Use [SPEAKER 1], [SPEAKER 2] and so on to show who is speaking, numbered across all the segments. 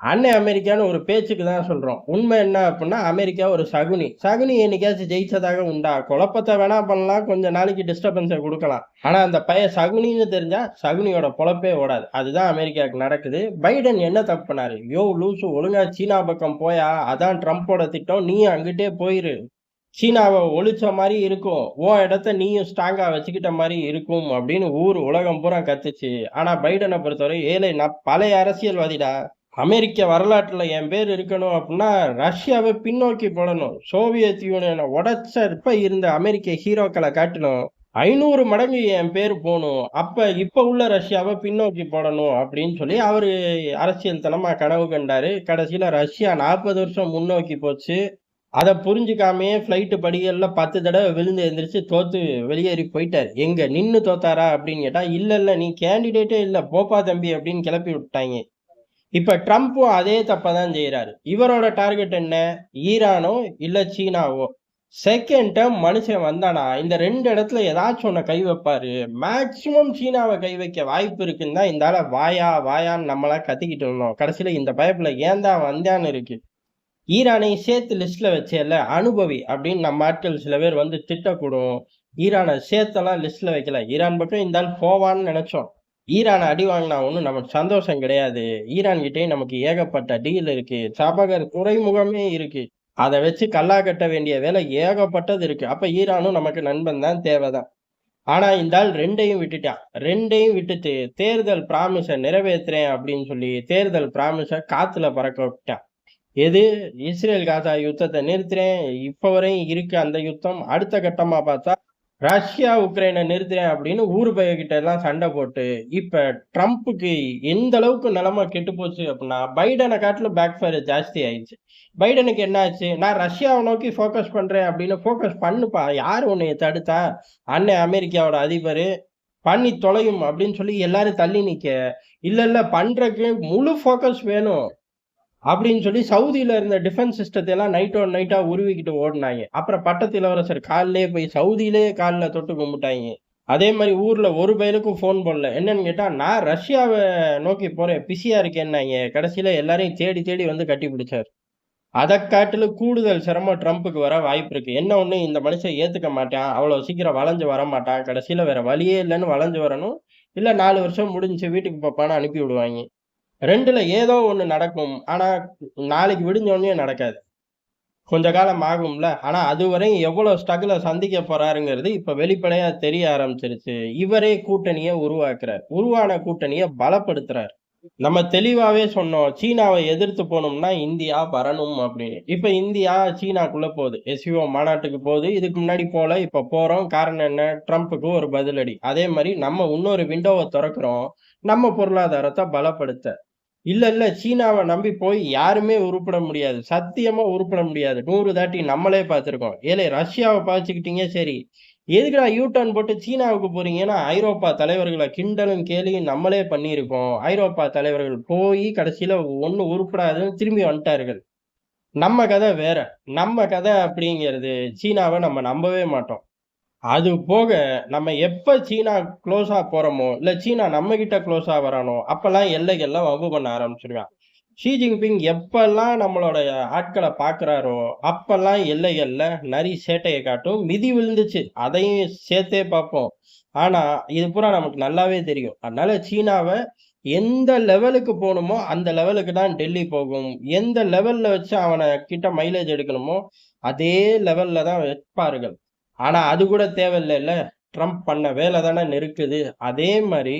[SPEAKER 1] அன்னை அமெரிக்கான்னு ஒரு பேச்சுக்கு தான் சொல்றோம். உண்மை என்ன அப்படின்னா அமெரிக்கா ஒரு சகுனி. சகுனி என்னைக்காச்சும் ஜெயிச்சதாக உண்டா? குழப்பத்தை வேணா பண்ணலாம். கொஞ்சம் நாளைக்கு டிஸ்டர்பன்ஸை கொடுக்கலாம். ஆனா அந்த பைய சகுனின்னு தெரிஞ்சா சகுனியோட பொழப்பே ஓடாது. அதுதான் அமெரிக்காவுக்கு நடக்குது. பைடன் என்ன தப்பு பண்ணாரு? யோ லூசு ஒழுங்கா சீனா பக்கம் போயா? அதான் ட்ரம்ப்போட திட்டம். நீ அங்கிட்டே போயிரு. சீனாவை ஒழிச்ச மாதிரி இருக்கும். ஓ இடத்த நீயும் ஸ்ட்ராங்காக வச்சுக்கிட்ட மாதிரி இருக்கும் அப்படின்னு ஊர் உலகம் பூரா கத்துச்சு. ஆனால் பைடனை பொறுத்தவரை ஏழை நான் பழைய அரசியல்வாதிடா. அமெரிக்க வரலாற்றில் என் பேர் இருக்கணும் அப்படின்னா ரஷ்யாவை பின்னோக்கி போடணும். சோவியத் யூனியனை உடச்சப்ப இருந்த அமெரிக்க ஹீரோக்களை காட்டணும். ஐநூறு மடங்கு என் பேர் போகணும். அப்போ இப்போ உள்ள ரஷ்யாவை பின்னோக்கி போடணும் அப்படின்னு சொல்லி அவர் அரசியல் தனமாக கனவு கண்டார். கடைசியில் ரஷ்யா நாற்பது வருஷம் முன்னோக்கி போச்சு. அதை புரிஞ்சுக்காமையே ஃப்ளைட்டு படிகளில் பத்து தடவை விழுந்து எழுந்திரிச்சு தோற்று வெளியேறி போயிட்டார். எங்கே நின்று தோத்தாரா அப்படின்னு கேட்டால் இல்லை இல்லை நீ கேண்டிடேட்டே இல்லை. போப்பா தம்பி அப்படின்னு கிளப்பி விட்டாங்க. இப்போ ட்ரம்ப்பும் அதே தப்பை தான் செய்கிறாரு இவரோட டார்கெட் என்ன? ஈரானோ இல்லை சீனாவோ? செகண்ட் டைம் மனுஷன் வந்தானா? இந்த ரெண்டு இடத்துல ஏதாச்சும் ஒன்று கை வைப்பாரு. மேக்சிமம் சீனாவை கை வைக்க வாய்ப்பு இருக்குன்னு தான் இந்த வாயா வாயான்னு நம்மளா கத்திக்கிட்டு இருந்தோம். கடைசியில் இந்த பயப்பில் ஏன் தான் வந்தான்னு இருக்கு. ஈரானை சேர்த்து லிஸ்ட்டில் வச்சேல்ல அனுபவி அப்படின்னு நம்ம ஆட்கள் சில பேர் வந்து திட்டக்கூடும். ஈரானை சேர்த்தெல்லாம் லிஸ்ட்டில் வைக்கல. ஈரான் பக்கம் இந்த ஆள் போவான்னு நினச்சோம். ஈரானை அடி வாங்கினா ஒன்றும் நமக்கு சந்தோஷம் கிடையாது. ஈரான் கிட்டே நமக்கு ஏகப்பட்ட டீல் இருக்கு. சபகர் துறைமுகமே இருக்கு. அதை வச்சு கல்லா கட்ட வேண்டிய வேலை ஏகப்பட்டது இருக்கு. அப்ப ஈரானும் நமக்கு நண்பன் தான் தேவைதான். ஆனா இந்த ஆள் ரெண்டையும் விட்டுட்டான் ரெண்டையும் விட்டுட்டு தேர்தல் ப்ராமிஸை நிறைவேற்றுறேன் அப்படின்னு சொல்லி தேர்தல் ப்ராமிஸை காத்துல பறக்க விட்டான் எது? இஸ்ரேல் காசா யுத்தத்தை நிறுத்துறேன். இப்ப வரையும் இருக்கு அந்த யுத்தம். அடுத்த கட்டமா பார்த்தா ரஷ்யா உக்ரைனை நிறுத்துறேன் அப்படின்னு ஊர் பையகிட்ட எல்லாம் சண்டை போட்டு இப்ப ட்ரம்ப்புக்கு எந்த அளவுக்கு நிலைமை கெட்டு போச்சு அப்படின்னா பைடனை காட்டிலும் பேக் ஃபயர் ஜாஸ்தி ஆயிடுச்சு. பைடனுக்கு என்ன ஆச்சு நான் ரஷ்யாவை நோக்கி ஃபோக்கஸ் பண்றேன் அப்படின்னு ஃபோக்கஸ் பண்ணுப்பா. யார் உன்னை தடுத்தா? அண்ணன் அமெரிக்காவோட அதிபர். பண்ணி தொலையும் அப்படின்னு சொல்லி எல்லாரும் தள்ளி நிக்க. இல்ல இல்ல பண்றதுக்கு முழு ஃபோக்கஸ் வேணும். அப்படின்னு சொல்லி சவுதியில இருந்த டிஃபென்ஸ் சிஸ்டத்தை எல்லாம் நைட் ஒன் நைட்டா உருவிக்கிட்டு ஓடினாங்க. அப்புறம் பட்டத்து இளவரசர் காலிலேயே போய் சவுதியிலேயே காலில் தொட்டு கும்பிட்டாங்க. அதே மாதிரி ஊர்ல ஒரு பயலுக்கும் ஃபோன் பண்ணல என்னன்னு கேட்டா நான் ரஷ்யாவை நோக்கி போறேன். பிஸியா இருக்கேன்னாங்க. கடைசியில எல்லாரையும் தேடி தேடி வந்து கட்டி பிடிச்சார். அதை காட்டிலும் கூடுதல் சிரமம் ட்ரம்ப்புக்கு வர வாய்ப்பு இருக்கு. என்ன ஒண்ணு இந்த மனுஷன் ஏத்துக்க மாட்டான். அவ்வளவு சீக்கிரம் வளைஞ்சு வர மாட்டான். கடைசியில வேற வழியே இல்லைன்னு வளைஞ்சு வரணும். இல்ல நாலு வருஷம் முடிஞ்சு வீட்டுக்கு பாப்பான்னு அனுப்பி விடுவாங்க. ரெண்டுல ஏதோ ஒன்று நடக்கும். ஆனா நாளைக்கு விடிஞ்சோடனே நடக்காது. கொஞ்ச காலம் ஆகும்ல. ஆனா அதுவரை எவ்வளவு ஸ்ட்ரகிள சந்திக்க போறாருங்கிறது இப்ப வெளிப்படையா தெரிய ஆரம்பிச்சிருச்சு. இவரே கூட்டணியை உருவாக்குறார். உருவான கூட்டணியை பலப்படுத்துறார். நம்ம தெளிவாவே சொன்னோம். சீனாவை எதிர்த்து போனோம்னா இந்தியா வரணும் அப்படின்னு. இப்ப இந்தியா சீனாக்குள்ள போகுது. எஸ்யூஓ மாநாட்டுக்கு போகுது. இதுக்கு முன்னாடி போல இப்ப போறோம். காரணம் என்ன? ட்ரம்ப்புக்கு ஒரு பதிலடி. அதே மாதிரி நம்ம இன்னொரு விண்டோவை திறக்கிறோம். நம்ம பொருளாதாரத்தை பலப்படுத்த. இல்லை இல்லை சீனாவை நம்பி போய் யாருமே உருப்பிட முடியாது. சத்தியமாக உருப்பிட முடியாது. நூறு தாட்டி நம்மளே பார்த்துருக்கோம். ஏழை ரஷ்யாவை பார்த்துக்கிட்டீங்க சரி. எதுக்குடா யூ டர்ன் போட்டு சீனாவுக்கு போறீங்கன்னா ஐரோப்பா தலைவர்களை கிண்டலும் கேலியும் நம்மளே பண்ணியிருக்கோம். ஐரோப்பா தலைவர்கள் போய் கடைசியில் ஒன்றும் உருப்படாதுன்னு திரும்பி வந்துட்டார்கள். நம்ம கதை வேற. நம்ம கதை அப்படிங்கிறது சீனாவை நம்ம நம்பவே மாட்டோம். அது போக நம்ம எப்போ சீனா க்ளோஸாக போகிறோமோ இல்லை சீனா நம்மக்கிட்ட க்ளோஸாக வரானோ அப்போல்லாம் எல்லைகள்லாம் வம்பு பண்ண ஆரம்பிச்சிருவான் ஷி ஜின்பிங் எப்பெல்லாம் நம்மளோட ஆட்களை பார்க்குறாரோ அப்பெல்லாம் எல்லைகளில் நரி சேட்டையை காட்டும் மிதி விழுந்துச்சு. அதையும் சேர்த்தே பார்ப்போம். ஆனால் இது பூரா நமக்கு நல்லாவே தெரியும். அதனால சீனாவை எந்த லெவலுக்கு போகணுமோ அந்த லெவலுக்கு தான் டெல்லி போகும். எந்த லெவலில் வச்சு அவனை கிட்ட மைலேஜ் எடுக்கணுமோ அதே லெவலில் தான் வைப்பார்கள். ஆனா அது கூட தேவையில்லைல்ல. ட்ரம்ப் பண்ண வேலை தானே நெருக்குது. அதே மாதிரி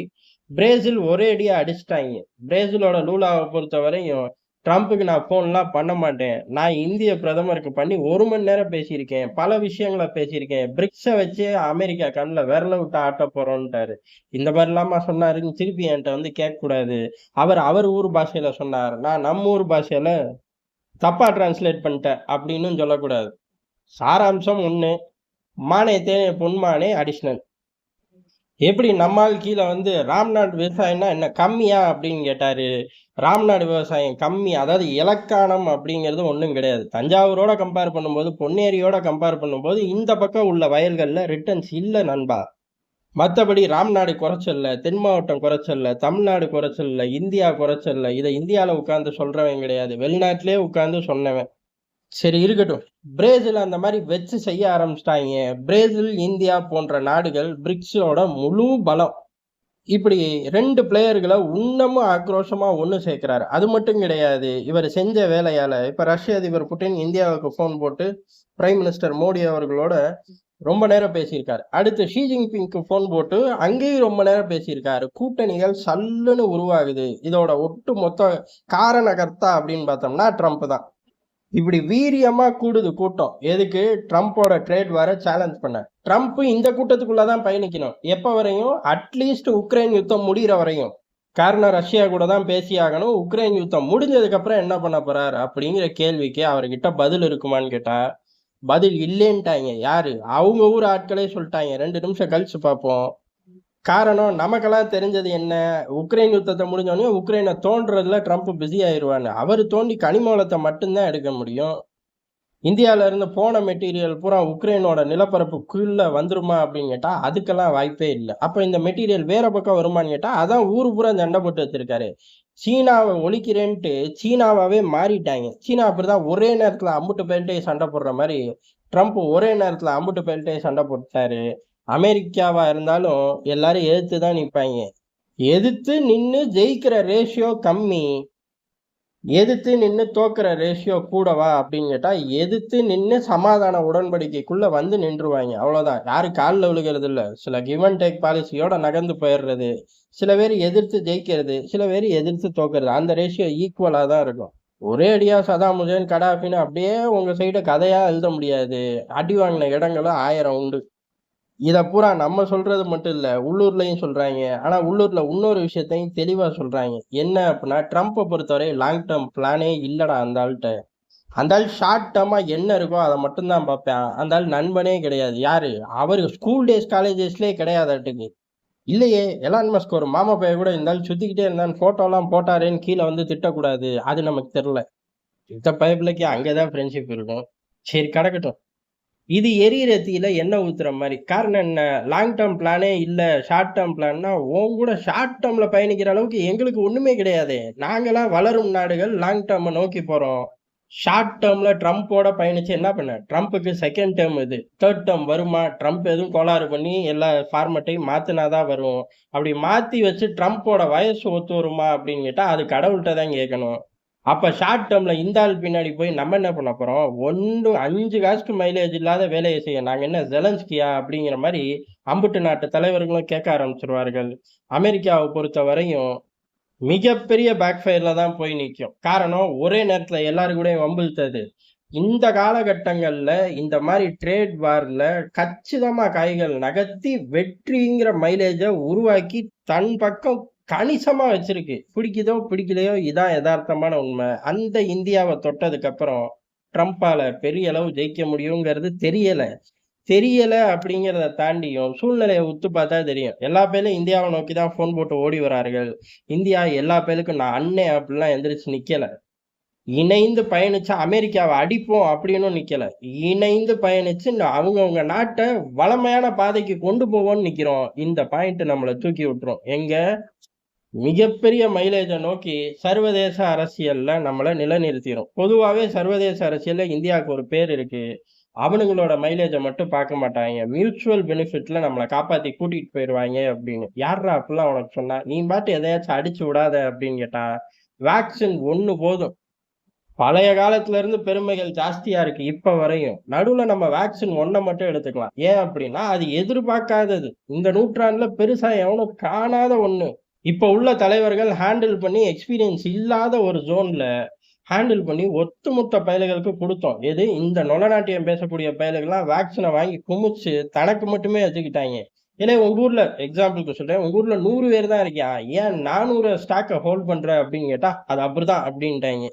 [SPEAKER 1] பிரேசில் ஒரே அடியா அடிச்சிட்டாங்க. பிரேசிலோட லூலாவை பொறுத்த வரையும் ட்ரம்ப்புக்கு நான் ஃபோன்லாம் பண்ண மாட்டேன். நான் இந்திய பிரதமருக்கு பண்ணி ஒரு மணி நேரம் பேசியிருக்கேன். பல விஷயங்களை பேசியிருக்கேன். பிரிக்ஸை வச்சு அமெரிக்கா கண்ணில் விரல விட்டு ஆட்ட போகிறோன்ட்டாரு இந்த மாதிரி இல்லாம சொன்னாருன்னு திருப்பி என்கிட்ட வந்து கேட்கக்கூடாது. அவர் அவர் ஊர் பாஷையில சொன்னார். நான் நம்ம ஊர் பாஷையில தப்பா டிரான்ஸ்லேட் பண்ணிட்டேன் அப்படின்னு சொல்லக்கூடாது. சாராம்சம் ஒன்று மானே தேனே பொன்மானே அடிஷ்னல் எப்படி நம்மால் கீழே வந்து ராம்நாடு விவசாயம்னா என்ன கம்மியா அப்படின்னு கேட்டாரு ராம்நாடு விவசாயம் கம்மி அதாவது இலக்கானம் அப்படிங்கிறது ஒன்றும் கிடையாது தஞ்சாவூரோட கம்பேர் பண்ணும்போது பொன்னேரியோட கம்பேர் பண்ணும்போது இந்த பக்கம் உள்ள வயல்களில் ரிட்டர்ன்ஸ் இல்லை நண்பா மற்றபடி ராம்நாடு குறைச்சல்ல, தென் மாவட்டம் குறைச்சல்ல, தமிழ்நாடு குறைச்சல்ல, இந்தியா குறைச்சல்ல. இதை இந்தியாவில் உட்காந்து சொல்றவன் கிடையாது. வெளிநாட்டிலே உட்காந்து சொன்னவன். சரி இருக்கட்டும். பிரேசில் அந்த மாதிரி வச்சு செய்ய ஆரம்பிச்சிட்டாங்க பிரேசில், இந்தியா போன்ற நாடுகள் பிரிக்ஸோட முழு பலம். இப்படி ரெண்டு பிளேயர்களை இன்னமும் ஆக்ரோஷமாக ஒன்று சேர்க்கிறாரு. அது மட்டும் கிடையாது. இவர் செஞ்ச வேலையால் இப்போ ரஷ்ய அதிபர் புட்டின் இந்தியாவுக்கு ஃபோன் போட்டு பிரைம் மினிஸ்டர் மோடி அவர்களோட ரொம்ப நேரம் பேசியிருக்காரு. அடுத்து ஷி ஜின்பிங்க்கு ஃபோன் போட்டு அங்கேயும் ரொம்ப நேரம் பேசியிருக்காரு. கூட்டணிகள் சல்லுன்னு உருவாகுது. இதோட ஒட்டு மொத்த காரணகர்த்தா அப்படின்னு பார்த்தோம்னா ட்ரம்ப் தான். இப்படி வீரியமா கூடுது கூட்டம். எதுக்கு? ட்ரம்ப்போட ட்ரேட் வர சேலஞ்ச் பண்ண. ட்ரம்ப் இந்த கூட்டத்துக்குள்ள தான் பயணிக்கணும். எப்ப வரையும்? அட்லீஸ்ட் உக்ரைன் யுத்தம் முடிகிற வரையும். காரணம் ரஷ்யா கூட தான் பேசியாகணும். உக்ரைன் யுத்தம் முடிஞ்சதுக்கு அப்புறம் என்ன பண்ண போறார்? அப்படிங்கிற கேள்விக்கு அவர்கிட்ட பதில் இருக்குமான்னு கேட்டா, பதில் இல்லைன்ட்டாங்க யாரு? அவங்க ஊர் ஆட்களே சொல்லிட்டாங்க ரெண்டு நிமிஷம் கழிச்சு பார்ப்போம். காரணம் நமக்கெல்லாம் தெரிஞ்சது என்ன? உக்ரைன் யுத்தத்தை முடிஞ்சோடனே உக்ரைனை தோன்றதுல ட்ரம்ப் பிஸி ஆயிருவான்னு. அவர் தோண்டி கனிம மட்டும்தான் எடுக்க முடியும். இந்தியால இருந்து போன மெட்டீரியல் பூரா உக்ரைனோட நிலப்பரப்புக்குள்ள வந்துருமா அப்படின்னு கேட்டா, அதுக்கெல்லாம் வாய்ப்பே இல்லை அப்ப இந்த மெட்டீரியல் வேற பக்கம் வருமான்னு கேட்டா, அதான் ஊரு பூரா சண்டை போட்டு வச்சிருக்காரு. சீனாவை ஒழிக்கிறேன்ட்டு சீனாவாகவே மாறிட்டாங்க சீனா அப்படிதான் ஒரே நேரத்துல அம்புட்டு பேர்ட்டயும் சண்டை போடுற மாதிரி ட்ரம்ப் ஒரே நேரத்துல அம்புட்டு பேர்ட்டயும் சண்டை போட்டாரு. அமெரிக்காவா இருந்தாலும் எல்லாரும் எதிர்த்து தான் நிற்பாங்க எதிர்த்து நின்று ஜெயிக்கிற ரேஷியோ கம்மி. எதிர்த்து நின்று தோக்குற ரேஷியோ கூடவா அப்படின்னு கேட்டா, எதிர்த்து நின்று சமாதான உடன்படிக்கைக்குள்ள வந்து நின்றுவாங்க அவ்வளவுதான். யாரும் காலில் விழுகிறது இல்ல. சில கிவ் அண்ட் டேக் பாலிசியோட நகர்ந்து போயிடுறது. சில பேர் எதிர்த்து ஜெயிக்கிறது. சில பேர் எதிர்த்து தோக்குறது. அந்த ரேஷியோ ஈக்குவலா தான் இருக்கும். ஒரே அடியா சதாம் ஹுசேன், கடாஃபின்னு அப்படியே உங்க சைட கதையா எழுத முடியாது. அடி வாங்கின இடங்களும் ஆயிரம் உண்டு. இதை பூரா நம்ம சொல்றது மட்டும் இல்லை உள்ளூர்லையும் சொல்றாங்க ஆனா உள்ளூர்ல இன்னொரு விஷயத்தையும் தெளிவா சொல்றாங்க என்ன அப்படின்னா, ட்ரம்ப்பை பொறுத்தவரை லாங் டேர்ம் பிளானே இல்லடா அந்த ஆள்கிட்ட அந்த ஆள் ஷார்ட் டேர்மாக என்ன இருக்கோ அதை மட்டும்தான் பார்ப்பேன் அந்த ஆள் நண்பனே கிடையாது. யாரு? அவரு ஸ்கூல் டேஸ், காலேஜ் டேஸ்லயே கிடையாதாட்டுக்கு. இல்லையே! எலான் மஸ்க் ஒரு மாமா பையன் கூட இருந்தாலும் சுத்திக்கிட்டே இருந்தான்னு ஃபோட்டோலாம் போட்டாரேன்னு கீழே வந்து திட்டக்கூடாது. அது நமக்கு தெரில இந்த பயப்புலைக்கு அங்கே தான் ஃப்ரெண்ட்ஷிப் இருக்கும். சரி கிடக்கட்டும். இது எரியிறத்தியில் தீயில எண்ணெய் ஊத்துற மாதிரி காரணம் என்ன? லாங் டேர்ம் பிளானே இல்ல. ஷார்ட் டேர்ம் பிளான்னா, உன் கூட ஷார்ட் டெர்ம்ல பயணிக்கிற அளவுக்கு எங்களுக்கு ஒண்ணுமே கிடையாது நாங்களாம் வளரும் நாடுகள் லாங் டெர்ம நோக்கி போறோம். ஷார்ட் டேர்மில் ட்ரம்ப்போட பயணிச்சு என்ன பண்ண? ட்ரம்புக்கு செகண்ட் டேர்ம் இது. தேர்ட் டேர்ம் வருமா? ட்ரம்ப் எதுவும் கோளாறு பண்ணி எல்லா ஃபார்மட்டையும் மாற்றினா தான் வரும். அப்படி மாத்தி வச்சு ட்ரம்ப்போட வயசு ஒத்து வருமா அப்படின்னு கேட்டா, அது கடவுள்கிட்ட தான் கேட்கணும். அப்ப ஷார்ட் டெர்ம்ல இந்த ஆள் பின்னாடி போய் நம்ம என்ன பண்ண போறோம்? ஒண்ணு 5 காசுக்கு மைலேஜ் இல்லாத வேலையை செய்ய நாங்க என்ன ஜெலன்ஸ்கியா? அப்படிங்கிற மாதிரி அம்புட்டு நாட்டு தலைவர்களும் கேட்க ஆரம்பிச்சிருவார்கள் அமெரிக்காவை பொறுத்த பொறுத்தவரையும் மிகப்பெரிய பேக்ஃபயர்ல தான் போய் நிற்கும் காரணம் ஒரே நேரத்துல எல்லாரு கூடயும் வம்பிழுத்தது. இந்த காலகட்டங்களில் இந்த மாதிரி ட்ரேட் வார்ல கச்சிதமாக காய்கள் நகர்த்தி வெற்றிங்கிற மைலேஜை உருவாக்கி தன் பக்கம் கணிசமா வச்சிருக்கு. பிடிக்குதோ, பிடிக்கலையோ இதான் எதார்த்தமான உண்மை. அந்த இந்தியாவ தொட்டதுக்கு அப்புறம் பெரிய அளவு ஜெயிக்க முடியுங்கிறது தெரியல. தெரியல அப்படிங்கிறத தாண்டியும் சூழ்நிலையை உத்து பார்த்தா தெரியும். எல்லா பேரும் இந்தியாவை நோக்கி தான் ஃபோன் போட்டு ஓடி வரார்கள். இந்தியா எல்லா பேருக்கும் நான் அண்ணன் அப்படிலாம் எந்திரிச்சு நிக்கல. இணைந்து பயணிச்சா அமெரிக்காவை அடிப்போம் அப்படின்னும் நிக்கல. இணைந்து பயணிச்சு அவங்கவுங்க நாட்டை வளமையான பாதைக்கு கொண்டு போவோம்னு நிக்கிறோம். இந்த பாயிண்ட் நம்மளை தூக்கி விட்டுரும். எங்க? மிகப்பெரிய மைலேஜை நோக்கி சர்வதேச அரசியலில் நம்மளை நிலைநிறுத்திடும் பொதுவாகவே சர்வதேச அரசியலில் இந்தியாவுக்கு ஒரு பேர் இருக்கு. அவனுங்களோட மைலேஜை மட்டும் பார்க்க மாட்டாங்க மியூச்சுவல் பெனிஃபிட்ல நம்மளை காப்பாற்றி கூட்டிட்டு போயிடுவாங்க அப்படின்னு. யார்றா அப்படிலாம் உனக்கு சொன்னா? நீ பாட்டு எதையாச்சும் அடிச்சு விடாத அப்படின்னு கேட்டா, வேக்சின் ஒன்று போதும். பழைய காலத்துல இருந்து பெருமைகள் ஜாஸ்தியா இருக்கு இப்ப வரையும். நடுவுல நம்ம வேக்சின் ஒன்றை மட்டும் எடுத்துக்கலாம். ஏன் அப்படின்னா, அது எதிர்பார்க்காதது. இந்த நூற்றாண்டுல பெருசா எவனும் காணாத ஒண்ணு. இப்போ உள்ள தலைவர்கள் ஹேண்டில் பண்ணி எக்ஸ்பீரியன்ஸ் இல்லாத ஒரு ஜோன்ல ஹேண்டில் பண்ணி ஒட்டுமொத்த பயல்களுக்கு கொடுத்தோம் எது? இந்த நொலநாட்டியம் பேசக்கூடிய பயல்கள்லாம் வேக்சினை வாங்கி குமிச்சு தனக்கு மட்டுமே வச்சுக்கிட்டாங்க ஏன்னா உங்க ஊர்ல எக்ஸாம்பிளுக்கு சொல்றேன். உங்க ஊர்ல நூறு பேர் தான் இருக்கியா? ஏன் நானூறு ஸ்டாக்கை ஹோல்ட் பண்ற அப்படின்னு கேட்டா, அது அப்படிதான் அப்படின்ட்டாங்க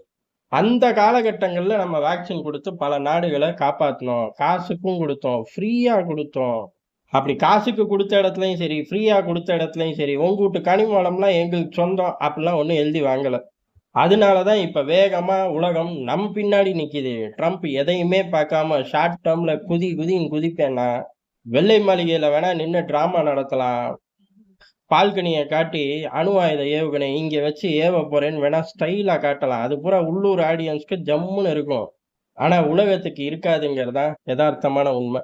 [SPEAKER 1] அந்த காலகட்டங்கள்ல நம்ம வேக்சின் கொடுத்து பல நாடுகளை காப்பாற்றினோம் காசுக்கும் கொடுத்தோம் ஃப்ரீயா கொடுத்தோம் அப்படி காசுக்கு கொடுத்த இடத்துலையும் சரி, ஃப்ரீயாக கொடுத்த இடத்துலையும் சரி, உங்க வூட்டு எங்களுக்கு சொந்தம் அப்படிலாம் ஒன்றும் எழுதி வாங்கலை. அதனால தான் இப்போ வேகமாக உலகம் நம் பின்னாடி நிற்கிது ட்ரம்ப் எதையுமே பார்க்காம ஷார்ட் டேர்மில் குதி குதின்னு குதிப்பேன்னா, வெள்ளை மாளிகையில் வேணால் நின்று ட்ராமா நடத்தலாம். பால்கனியை காட்டி அணு ஆயுத ஏவுகணை இங்கே வச்சு ஏவ போகிறேன்னு வேணால் ஸ்டைலாக காட்டலாம். அது பூரா உள்ளூர் ஆடியன்ஸ்க்கு ஜம்முன்னு இருக்கும். ஆனால் உலகத்துக்கு இருக்காதுங்கிறதான் யதார்த்தமான உண்மை.